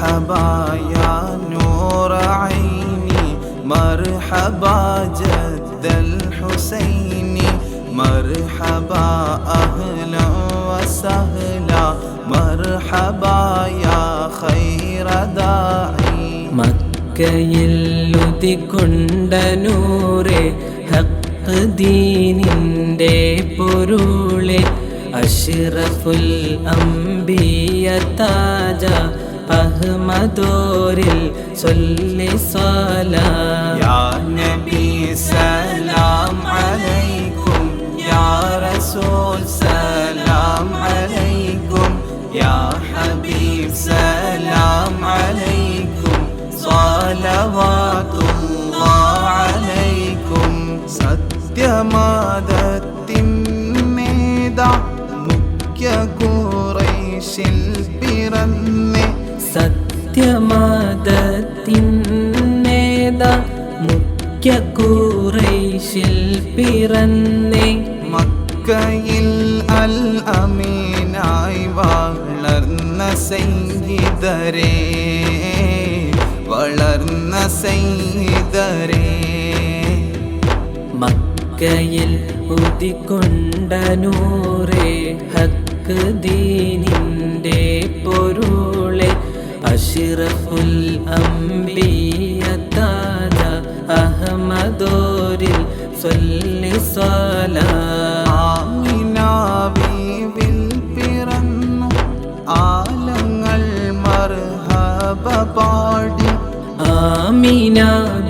مرحبا يا نور عيني مرحبا جد الحسين مرحبا أهلا وسهلا مرحبا يا خير داعي മക്കയിൽ ഉദിക്കൊണ്ട നൂറെ ഹക്ക് ദീനിൻ്റെ പൊരുളെ അഷ്റഫുൽ അംബിയ താജ അഹ്മദോരിൽ സൊല്ലി സ്വല യാ നബി സലാം അലൈക്കും യാ റസൂൽ സലാം അലൈക്കും യാ ഹബീബ് സലാം അലൈക്കും സ്വലവാതുല്ലാഹ് അലൈക്കും സത്യമാദ സത്യമാതത്തിന്നേത മുഖ്യ കൂറൈശിൽ പിറന്നേ മക്കയിൽ അൽ അമീനായി വളർന്ന സംഗീതരേ വളർന്ന സംഗീതരേ മക്കയിൽ ഉദിക്കൊണ്ട നൂറേ ഹക്ക് ദീനിന്റെ പൊരുളെ അഷിറഫുൽ അംബിയ താജ അഹമ്മദോരിൽ സൊല്ലി സലാ ആമിനാബീവിൽ പിറന്നു ആലങ്ങൾ മർഹബ പാടി. ആമിന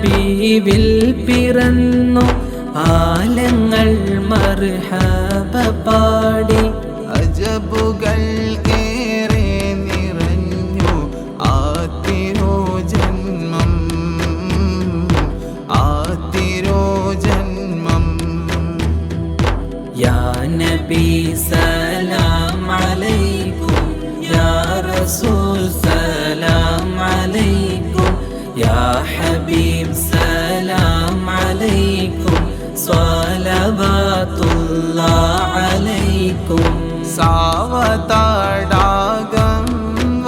ബീവിൽ പിറന്നു पिसलैको यसु सल मलैको यः बी सल सावताडागं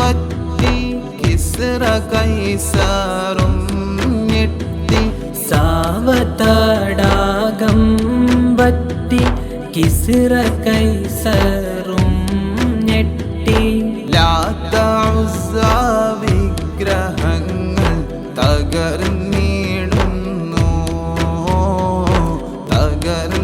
वत्ति किस्र कैसरो കിസിറ കൈസറും ഞെട്ടി. വിഗ്രഹങ്ങൾ തകർന്നിടുന്നു. തകർന്നിടുന്നു.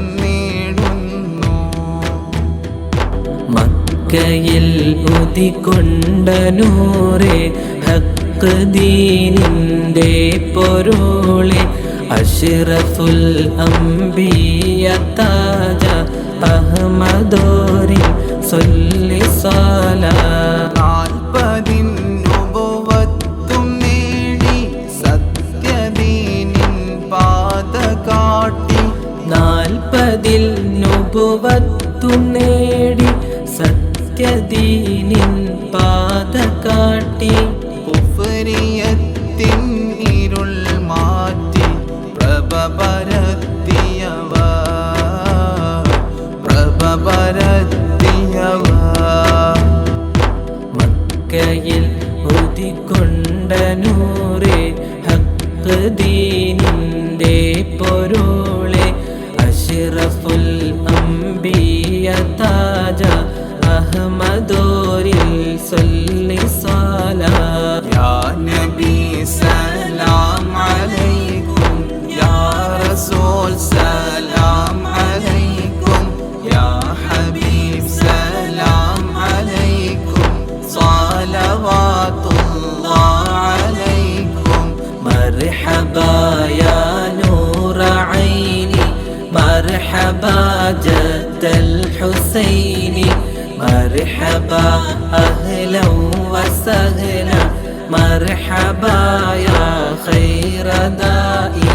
മക്കയിൽ ഉതികൊണ്ടനൂറെ നൂറെ ഹക്ക് ദീനിന്റെ പൊരുളെ അഷിറഫുൽ അംബിയ താജ അഹമ്മദോരിൽ സൊല്ലി സാല നാൽപ്പതിനുപവത്തും നേടി സത്യദീനിൻ പാത കാട്ടി നാൽപ്പതിൽ നുപുവത്തും നേടി സത്യദീനിൻ പാത കാട്ടി ഉദിക്കൊണ്ട നൂറെ ഹക്ക് ദീനിന്റെ പൊരുളെ مرحبا يا نور عيني مرحبا جد الحسين. مرحبا أهلا وسهلا. مرحبا يا خير دائي